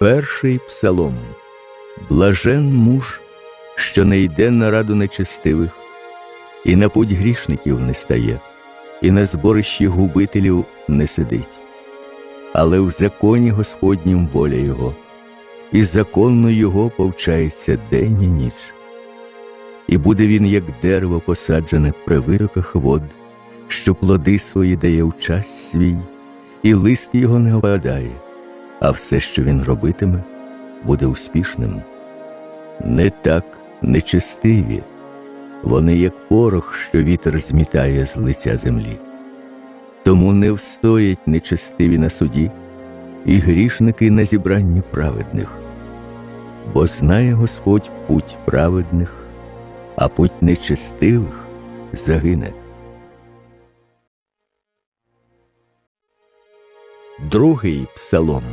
Перший псалом. Блажен муж, що не йде на раду нечестивих, і на путь грішників не стає, і на зборищі губителів не сидить. Але в законі Господнім воля Його, і законно Його повчається день і ніч. І буде він, як дерево посаджене при вироках вод, що плоди свої дає в час свій, і лист його не опадає, а все, що він робитиме, буде успішним. Не так нечестиві, вони як порох, що вітер змітає з лиця землі. Тому не встоять нечестиві на суді, і грішники на зібранні праведних, бо знає Господь путь праведних, а путь нечестивих загине. Другий псалом.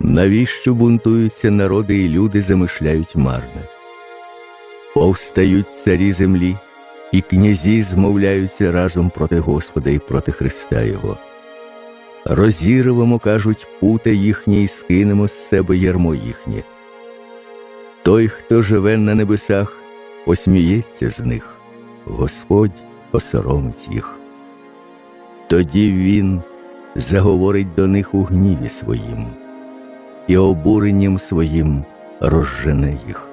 Навіщо бунтуються народи і люди замишляють марне? Повстають царі землі, і князі змовляються разом проти Господа і проти Христа Його. Розірвемо, кажуть, пута їхнє і скинемо з себе ярмо їхнє. Той, хто живе на небесах, посміється з них, Господь осоромить їх. Тоді він заговорить до них у гніві своїм, і обуренням своїм розжене їх.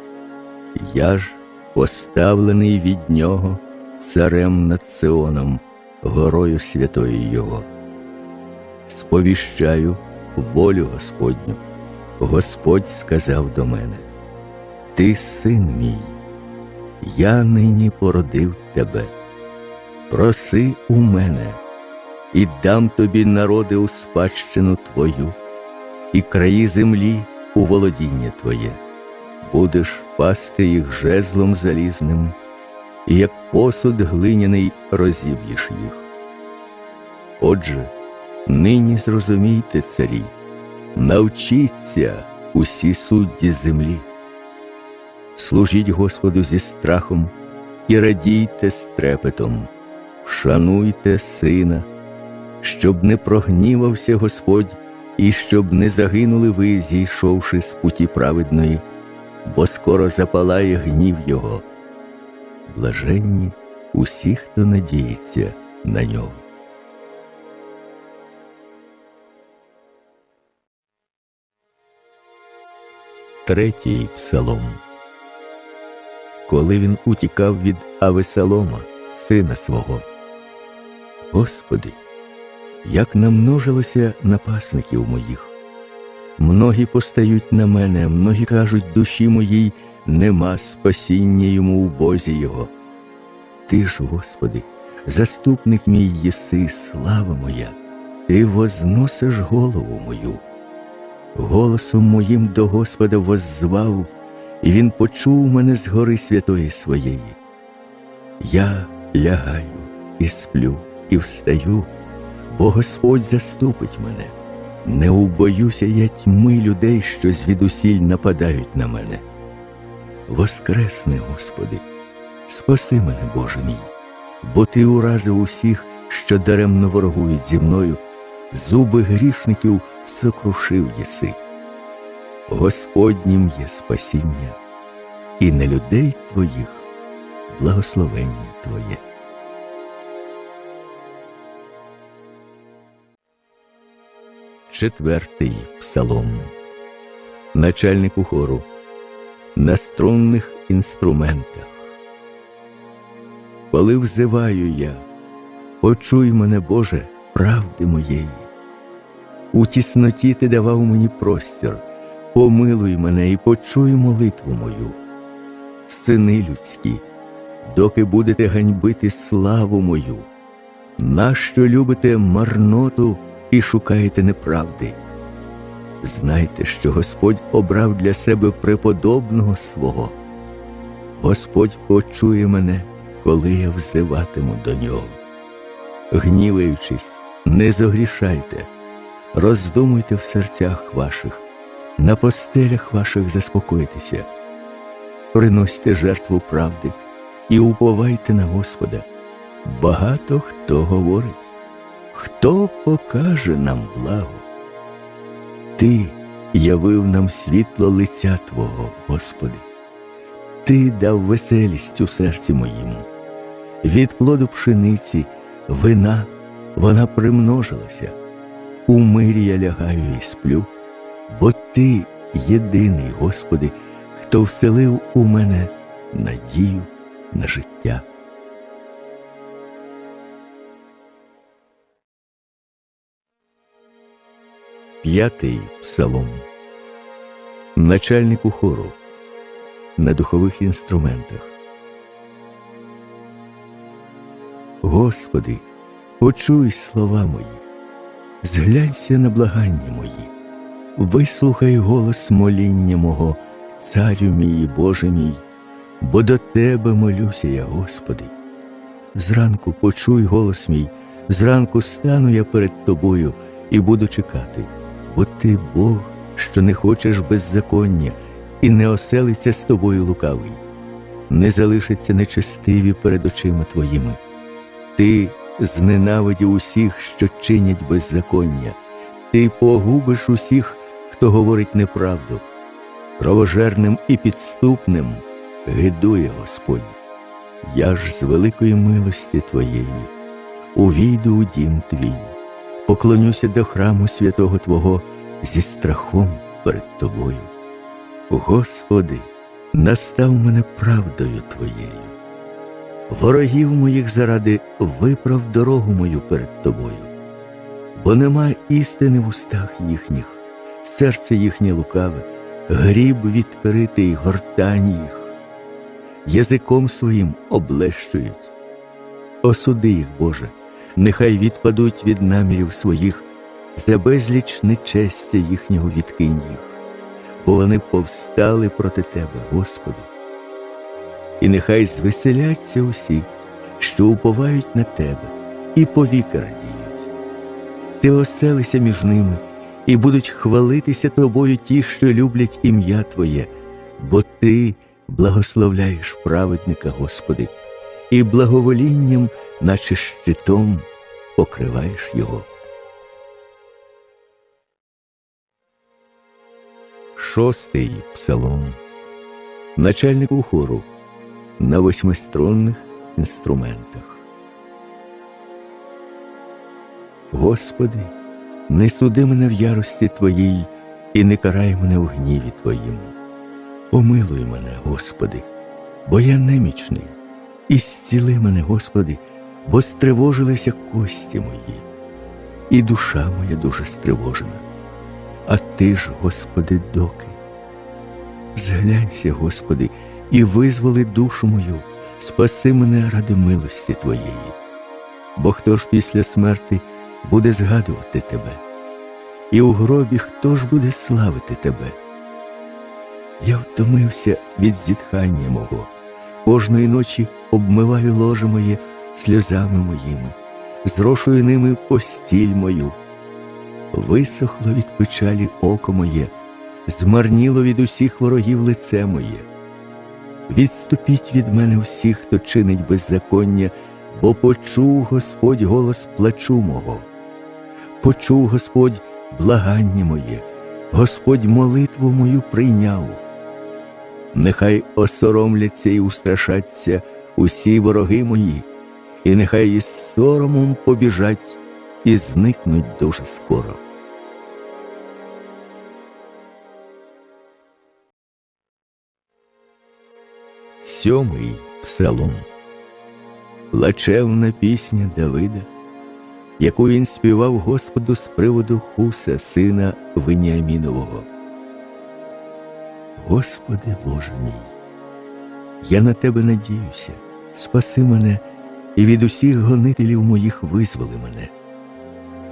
Я ж, поставлений від нього царем над Сионом, горою святої Його. Сповіщаю волю Господню. Господь сказав до мене: Ти син мій, я нині породив тебе. Проси у мене і дам тобі народи у спадщину твою, і краї землі у володіння твоє, будеш пасти їх жезлом залізним, і як посуд глиняний розіб'єш їх. Отже, нині зрозумійте, царі, навчіться усі судді землі. Служіть Господу зі страхом і радійте з трепетом, шануйте сина щоб не прогнівався Господь і щоб не загинули ви, зійшовши з путі праведної, бо скоро запалає гнів Його. Блаженні усі, хто надіється на нього. Третій псалом. Коли він утікав від Авесалома, сина свого. Господи, як намножилося напасників моїх. Многі постають на мене, многі кажуть душі моїй, нема спасіння йому у Бозі Його. Ти ж, Господи, заступник мій єси, слава моя, Ти возносиш голову мою. Голосом моїм до Господа воззвав, і Він почув мене з гори святої своєї. Я лягаю і сплю, і встаю бо Господь заступить мене. Не убоюся я тьми людей, що звідусіль нападають на мене. Воскресне, Господи, спаси мене, Боже мій, бо Ти уразив усіх, що даремно ворогують зі мною, зуби грішників сокрушив єси. Господнім є спасіння, і на людей Твоїх благословення Твоє. Четвертий псалом. Начальнику хору на струнних інструментах. Коли взиваю я, почуй мене, Боже, правди моєї. У тісноті ти давав мені простір, помилуй мене і почуй молитву мою. Сини людські, доки будете ганьбити славу мою, нащо любите марноту? І шукаєте неправди. Знайте, що Господь обрав для себе преподобного свого. Господь почує мене, коли я взиватиму до нього. Гніваючись, не зогрішайте, роздумуйте в серцях ваших, на постелях ваших заспокойтеся, приносьте жертву правди і уповайте на Господа. Багато хто говорить. Хто покаже нам благо? Ти явив нам світло лиця Твого, Господи. Ти дав веселість у серці моєму. Від плоду пшениці, вина вона примножилася. У мирі я лягаю і сплю, бо Ти єдиний, Господи, хто вселив у мене надію на життя. П'ятий псалом. Начальнику хору на духових інструментах. Господи, почуй слова мої, зглянься на благання мої, вислухай голос моління мого, царю мій Боже мій, бо до Тебе молюся я, Господи. Зранку почуй голос мій, зранку стану я перед Тобою і буду чекати, бо Ти Бог, що не хочеш беззаконня, і не оселиться з тобою лукавий, не залишиться нечестиві перед очима Твоїми. Ти зненавидів усіх, що чинять беззаконня, ти погубиш усіх, хто говорить неправду. Кровожерним і підступним гидує Господь. Я ж з великої милості Твоєї увійду у дім твій, поклонюся до храму святого Твого зі страхом перед Тобою. Господи, настав мене правдою Твоєю. Ворогів моїх заради виправ дорогу мою перед Тобою, бо нема істини в устах їхніх, серце їхнє лукаве, гріб відкритий, гортань їх, язиком своїм облещують. Осуди їх, Боже, нехай відпадуть від намірів своїх, за безліч нечестя їхнього відкинь їх, бо вони повстали проти Тебе, Господи. І нехай звеселяться усі, що уповають на Тебе, і повіки радіють. Ти оселися між ними, і будуть хвалитися тобою ті, що люблять ім'я Твоє, бо Ти благословляєш праведника, Господи, і благоволінням, наче щитом, покриваєш його. Шостий псалом. Начальнику хору на восьмиструнних інструментах. Господи, не суди мене в ярості Твоїй і не карай мене в гніві Твоїм. Помилуй мене, Господи, бо я немічний, і зціли мене, Господи, бо стривожилися кості мої, і душа моя дуже стривожена. А Ти ж, Господи, доки. Зглянься, Господи, і визволи душу мою, спаси мене ради милості Твоєї. Бо хто ж після смерти буде згадувати Тебе, і у гробі хто ж буде славити Тебе? Я втомився від зітхання мого, кожної ночі обмиваю ложе моє сльозами моїми, зрошую ними постіль мою. Висохло від печалі око моє, змарніло від усіх ворогів лице моє. Відступіть від мене всіх, хто чинить беззаконня, бо почув Господь голос плачу мого, почув Господь благання моє, Господь молитву мою прийняв. Нехай осоромляться і устрашаться усі вороги мої, і нехай із соромом побіжать і зникнуть дуже скоро. Сьомий псалом Плачевна пісня Давида, яку він співав Господу з приводу Хуса, сина Веніамінового. Господи Боже мій, я на тебе надіюся, спаси мене і від усіх гонителів моїх визволи мене,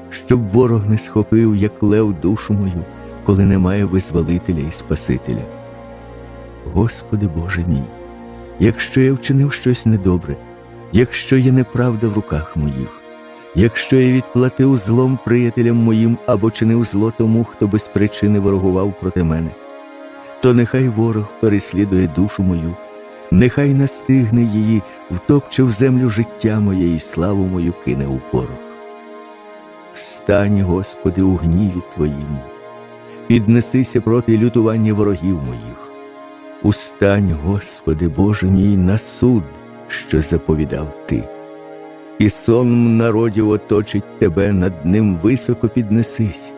щоб ворог не схопив, як лев душу мою, коли немає визволителя і Спасителя. Господи Боже мій якщо я вчинив щось недобре, якщо є неправда в руках моїх, якщо я відплатив злом приятелям моїм або чинив зло тому, хто без причини ворогував проти мене, то нехай ворог переслідує душу мою, нехай настигне її, втопче в землю життя моє і славу мою кине у порох. Встань, Господи, у гніві Твоїм, піднесися проти лютування ворогів моїх. Устань, Господи, Боже мій, на суд, що заповідав Ти. І сон народів оточить тебе, над ним високо піднесись.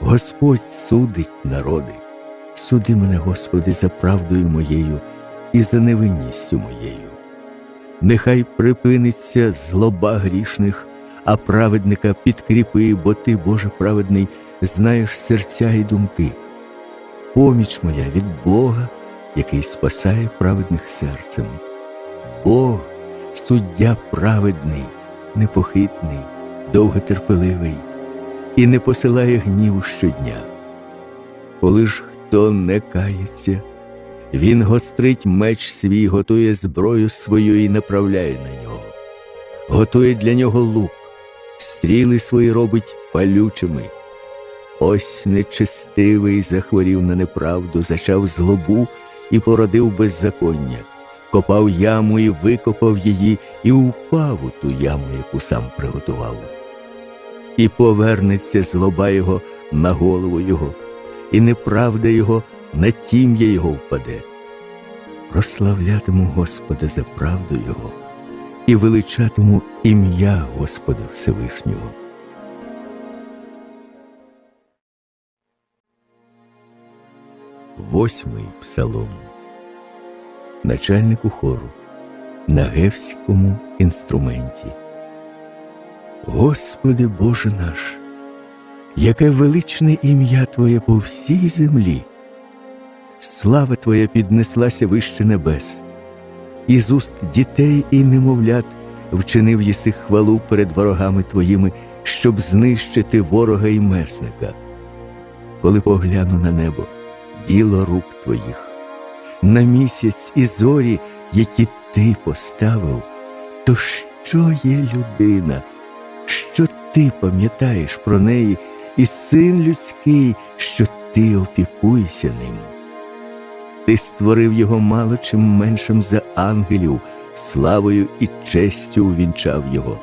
Господь судить народи. Суди мене, Господи, за правдою моєю і за невинністю моєю. Нехай припиниться злоба грішних, а праведника підкріпи, бо ти, Боже праведний, знаєш серця і думки. Поміч моя від Бога, який спасає праведних серцем. Бог, суддя праведний, непохитний, довготерпеливий і не посилає гніву щодня. Коли ж хто не кається, він гострить меч свій, готує зброю свою і направляє на нього, готує для нього лук, стріли свої робить палючими. Ось нечестивий захворів на неправду, зачав злобу і породив беззаконня, копав яму і викопав її, і упав у ту яму, яку сам приготував. І повернеться злоба його на голову його, і неправда його на тім'я його впаде. Прославлятиму Господа за правду Його і величатиму ім'я Господа Всевишнього. Восьмий псалом. Начальнику хору на гевському інструменті. Господи Боже наш, яке величне ім'я Твоє по всій землі. Слава Твоя піднеслася вище небес, із уст дітей і немовлят вчинив єси хвалу перед ворогами Твоїми, щоб знищити ворога і месника. Коли погляну на небо, діло рук Твоїх, на місяць і зорі, які Ти поставив, то що є людина, що ти пам'ятаєш про неї, і син людський, що ти опікуєшся ним? Ти створив його мало чим меншим за ангелів, славою і честю увінчав його,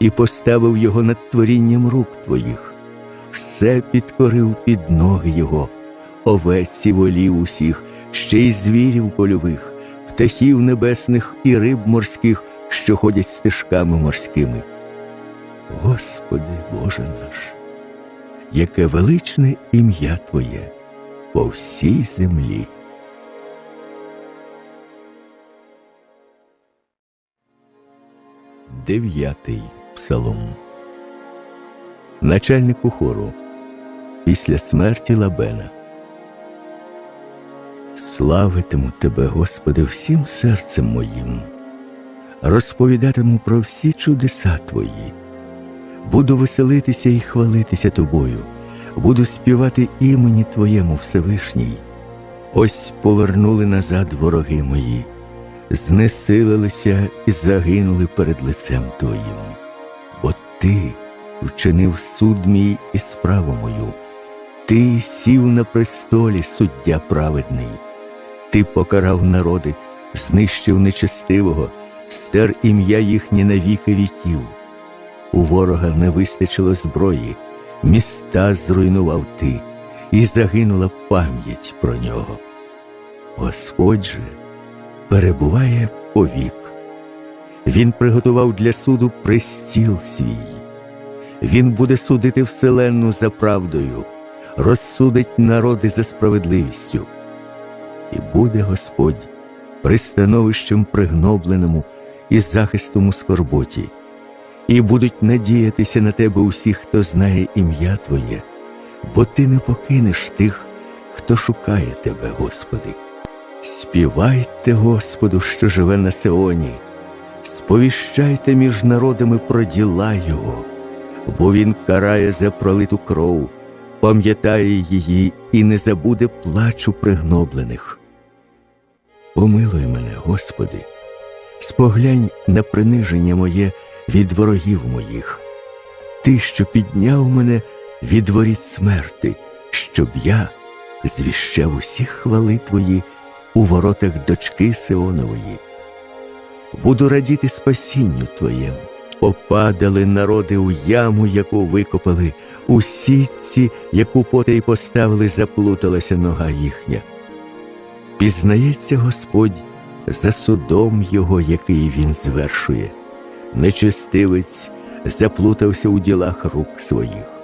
і поставив його над творінням рук твоїх, все підкорив під ноги його, овець і волів усіх, ще й звірів польових, птахів небесних і риб морських, що ходять стежками морськими. Господи Боже наш, яке величне ім'я Твоє по всій землі. Дев'ятий псалом. Начальнику хору після смерті Лабена. Славитиму Тебе, Господи, всім серцем моїм, розповідатиму про всі чудеса Твої, буду веселитися і хвалитися Тобою, буду співати імені Твоєму Всевишній. Ось повернули назад вороги мої знесилилися і загинули перед лицем Твоїм, бо Ти вчинив суд мій і справу мою, Ти сів на престолі суддя праведний, Ти покарав народи, знищив нечестивого, стер ім'я їхнє на віки віків. У ворога не вистачило зброї, міста зруйнував ти, і загинула пам'ять про нього. Господь же перебуває повік. Він приготував для суду пристіл свій. Він буде судити вселенну за правдою, розсудить народи за справедливістю. І буде Господь пристановищем пригнобленому і захистом у скорботі, і будуть надіятися на тебе усі, хто знає ім'я Твоє, бо Ти не покинеш тих, хто шукає Тебе, Господи. Співайте Господу, що живе на Сеоні, сповіщайте між народами про діла Його, бо Він карає за пролиту кров, пам'ятає її і не забуде плачу пригноблених. Помилуй мене, Господи, споглянь на приниження моє від ворогів моїх, Ти, що підняв мене від воріт смерти, щоб я звіщав усі хвали Твої у воротах дочки Сионової. Буду радіти спасінню Твоєму. Попадали народи у яму, яку викопали, У сітці, яку потай поставили, заплуталася нога їхня. Пізнається Господь за судом його, який він звершує. Нечистивець заплутався у ділах рук своїх.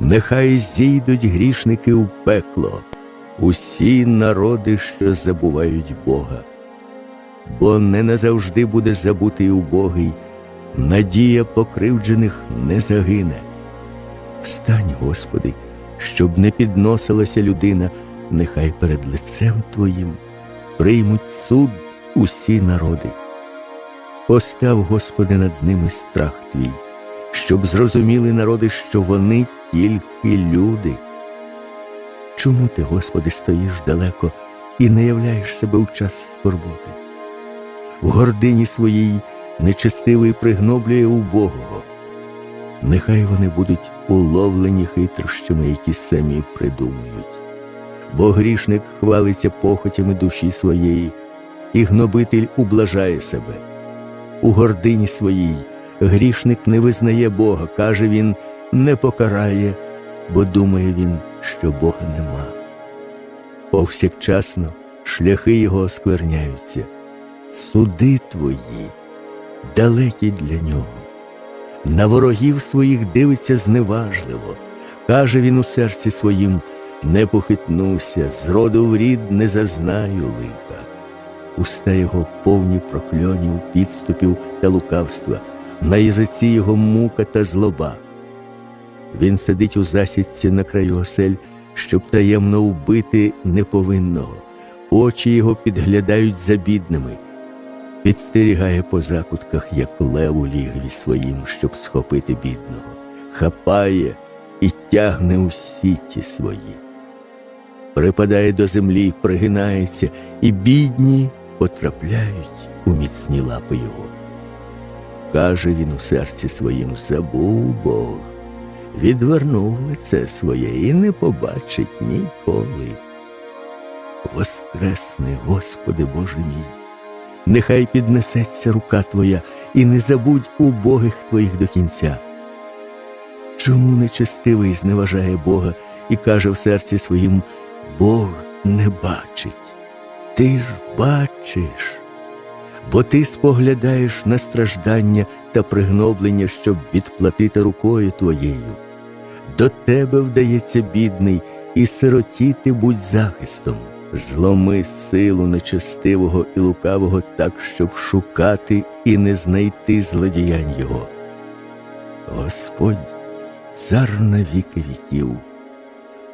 Нехай зійдуть грішники у пекло, усі народи, що забувають Бога, бо не назавжди буде забутий убогий, надія покривджених не загине. Встань, Господи, щоб не підносилася людина, нехай перед лицем Твоїм приймуть суд усі народи. Постав, Господи, над ними страх Твій, щоб зрозуміли народи, що вони тільки люди. Чому ти, Господи, стоїш далеко і не являєш себе в час скорботи? В гордині своїй нечестивий пригноблює убогого. Нехай вони будуть уловлені хитрощами, які самі придумують. Бо грішник хвалиться похотями душі своєї, і гнобитель ублажає себе. У гордині своїй грішник не визнає Бога, каже він, не покарає, бо думає він, що Бога нема. Повсякчасно шляхи його оскверняються, суди твої далекі для нього. На ворогів своїх дивиться зневажливо, каже він у серці своїм не похитнуся, зроду в рід не зазнаю лиха. Уста його повні прокльонів, підступів та лукавства, на язиці його мука та злоба. Він сидить у засідці на краю осель, щоб таємно вбити неповинного, очі його підглядають за бідними, підстерігає по закутках, як лев у лігві своїм, щоб схопити бідного, хапає і тягне у сіті свої. Припадає до землі, пригинається, і бідні потрапляють у міцні лапи його. Каже він у серці своїм забув Бог, відвернув лице своє і не побачить ніколи. Воскресни, Господи Боже мій, нехай піднесеться рука Твоя і не забудь убогих Твоїх до кінця. Чому нечестивий зневажає Бога і каже в серці своїм Бог не бачить? Ти ж бачиш, бо ти споглядаєш на страждання та пригноблення, щоб відплатити рукою твоєю. До тебе вдається бідний, і сиротіти будь захистом, зломи силу нечестивого і лукавого так, щоб шукати і не знайти злодіянь його. Господь, цар на віки віків,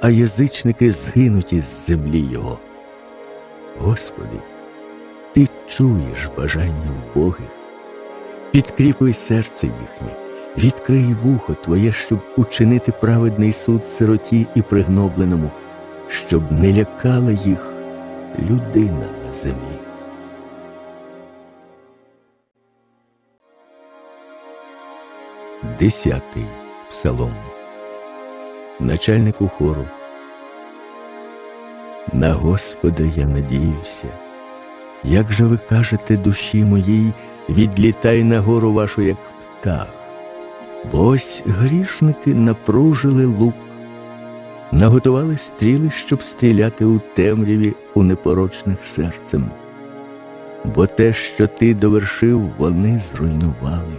а язичники згинуть із землі Його. Господи, Ти чуєш бажання убогих, підкріпи серце їхнє, відкрий вухо Твоє, щоб учинити праведний суд сироті і пригнобленому, щоб не лякала їх людина на землі. Десятий псалом. Начальнику хору. На Господа я надіюся. Як же ви кажете душі моїй, відлітай на гору вашу, як птах, бо ось грішники напружили лук, наготували стріли, щоб стріляти у темряві у непорочних серцем. Бо те, що ти довершив, вони зруйнували.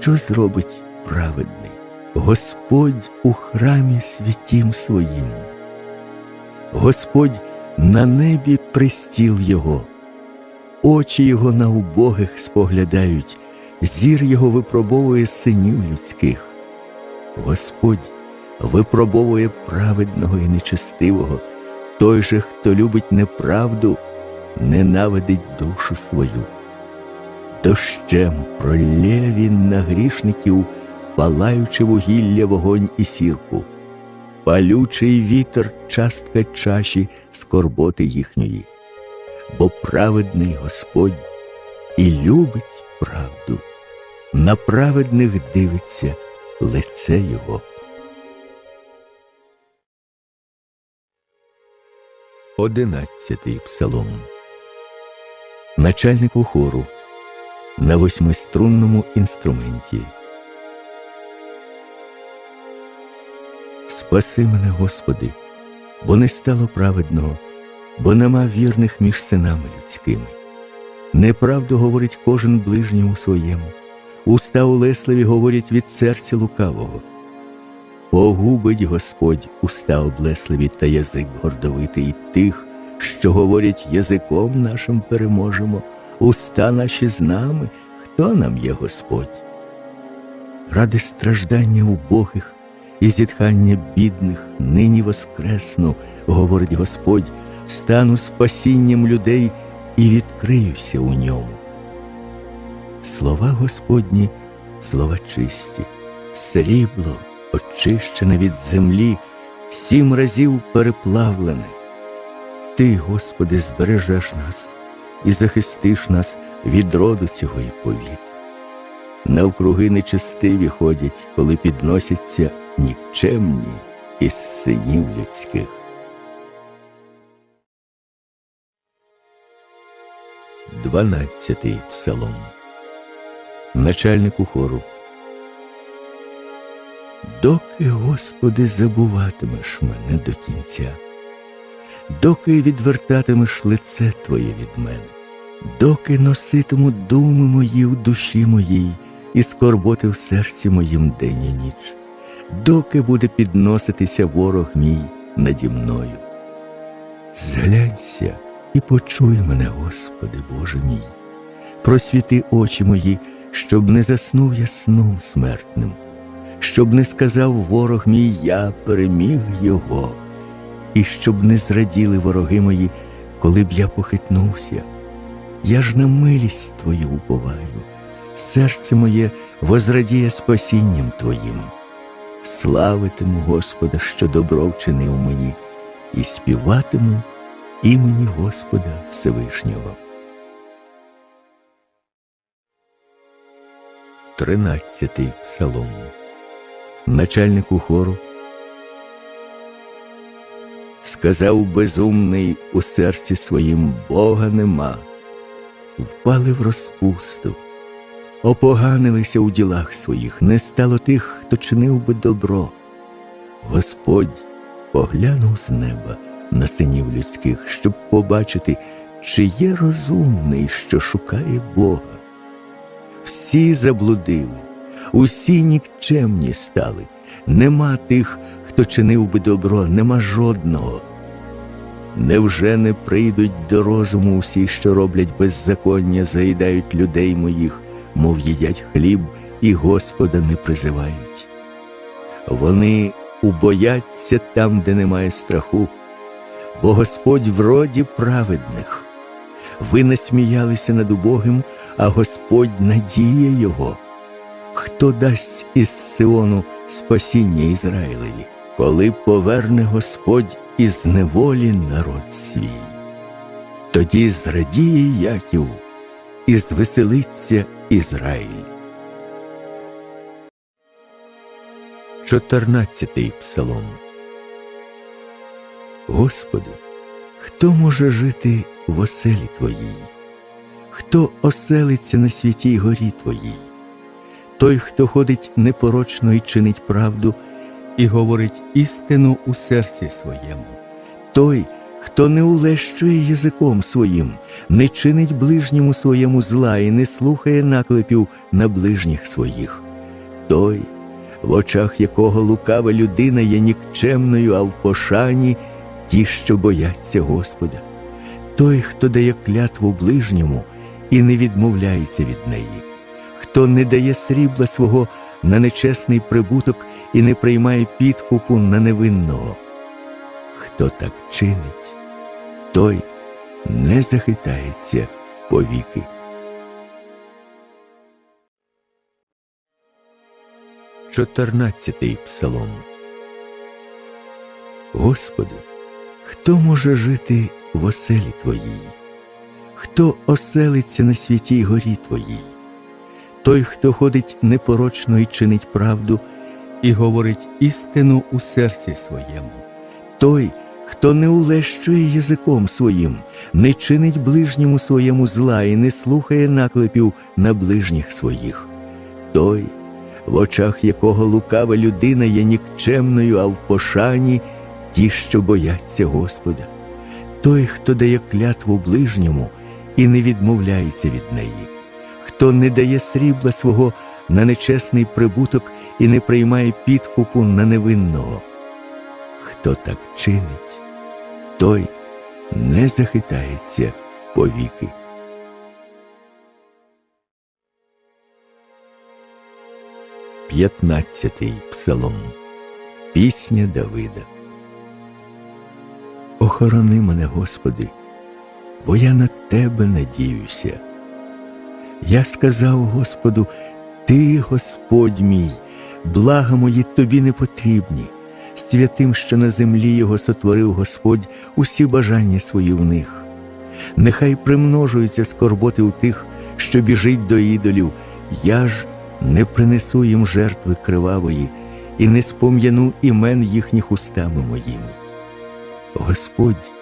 Що зробить праведний? Господь у храмі святім своїм. Господь на небі пристіл Його, очі Його на убогих споглядають, зір Його випробовує синів людських. Господь випробовує праведного і нечестивого, той же, хто любить неправду, ненавидить душу свою. Дощем пролє він на грішників, палаючи вугілля, вогонь і сірку палючий вітер частка чаші скорботи їхньої, бо праведний Господь і любить правду, на праведних дивиться лице Його. Одинадцятий псалом. Начальнику хору на восьмиструнному інструменті. Спаси мене, Господи, бо не стало праведного, бо нема вірних між синами людськими. Неправду говорить кожен ближньому своєму, уста улесливі говорять від серця лукавого. Погубить Господь уста облесливі та язик гордовитий тих, що говорять язиком нашим переможемо, уста наші з нами, хто нам є Господь? Ради страждання убогих і зітхання бідних нині воскресну, говорить Господь, стану спасінням людей і відкриюся у ньому. Слова Господні, слова чисті, срібло, очищене від землі, сім разів переплавлене. Ти, Господи, збережеш нас і захистиш нас від роду цього і повік. Навкруги нечестиві ходять, коли підносяться нікчемні із синів людських. Дванадцятий псалом. Начальнику хору. Доки, Господи, забуватимеш мене до кінця, доки відвертатимеш лице Твоє від мене, доки носитиму думи мої в душі моїй і скорботи в серці моїм день і ніч, доки буде підноситися ворог мій наді мною. Зглянься і почуй мене, Господи, Боже мій, просвіти очі мої, щоб не заснув я сном смертним, щоб не сказав ворог мій, я переміг його, і щоб не зраділи вороги мої, коли б я похитнувся. Я ж на милість Твою уповаю, серце моє возрадіє спасінням Твоїм. Славитиму Господа, що добро вчинив мені, і співатиму імені Господа Всевишнього. Тринадцятий псалом. Начальнику хору. Сказав безумний у серці своїм Бога нема, впали в розпусту, опоганилися у ділах своїх, не стало тих, хто чинив би добро. Господь поглянув з неба на синів людських, щоб побачити, чи є розумний, що шукає Бога. Всі заблудили, усі нікчемні стали, нема тих, хто чинив би добро, нема жодного. Невже не прийдуть до розуму усі, що роблять беззаконня, заїдають людей моїх, мов їдять хліб і Господа не призивають? Вони убояться там, де немає страху, бо Господь в роді праведних. Ви не сміялися над убогим, а Господь надіє Його. Хто дасть із Сиону спасіння Ізраїлеві, коли поверне Господь із неволі народ свій? Тоді зрадіє Яків і звеселиться Ізраїль. Чотирнадцятий псалом. Господи, хто може жити в оселі Твоїй? Хто оселиться на святій горі Твоїй? Той, хто ходить непорочно і чинить правду, і говорить істину у серці своєму, той, хто не улещує язиком своїм, не чинить ближньому своєму зла і не слухає наклепів на ближніх своїх, той, в очах якого лукава людина є нікчемною, а в пошані ті, що бояться Господа, той, хто дає клятву ближньому і не відмовляється від неї, хто не дає срібла свого на нечесний прибуток і не приймає підкупу на невинного. Хто так чинить, той не захитається повіки. Чотирнадцятий псалом. Господи, хто може жити в оселі Твоїй? Хто оселиться на святій горі Твоїй? Той, хто ходить непорочно і чинить правду, і говорить істину у серці своєму, той, хто не улещує язиком своїм, не чинить ближньому своєму зла і не слухає наклепів на ближніх своїх, той, в очах якого лукава людина є нікчемною, а в пошані ті, що бояться Господа, той, хто дає клятву ближньому і не відмовляється від неї, хто не дає срібла свого на нечесний прибуток і не приймає підкупу на невинного. Хто так чинить, той не захитається повіки. П'ятнадцятий псалом. Пісня Давида. Охорони мене, Господи, бо я на Тебе надіюся. Я сказав Господу, Ти, Господь мій, блага мої тобі не потрібні, святим, що на землі його сотворив Господь усі бажання свої в них. Нехай примножуються скорботи у тих, що біжить до ідолів, я ж не принесу їм жертви кривавої і не спом'яну імен їхніх устами моїми. Господь,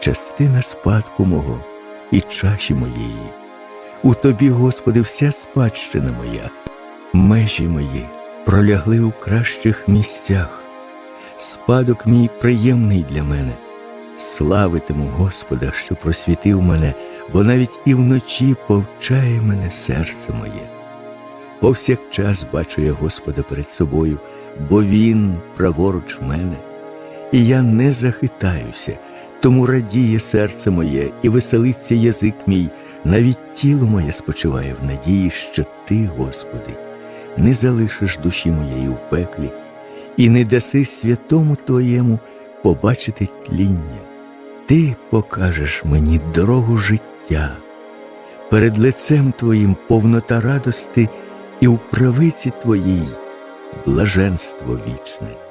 частина спадку мого і чаші моєї. У тобі, Господи, вся спадщина моя, межі мої пролягли у кращих місцях. Спадок мій приємний для мене. Славитиму Господа, що просвітив мене, бо навіть і вночі повчає мене серце моє. Повсякчас бачу я Господа перед собою, бо Він праворуч мене, і я не захитаюся, тому радіє серце моє і веселиться язик мій, навіть тіло моє спочиває в надії, що Ти, Господи, не залишиш душі моєї у пеклі і не даси святому Твоєму побачити тління. Ти покажеш мені дорогу життя, перед лицем Твоїм повнота радости і у правиці Твоїй блаженство вічне.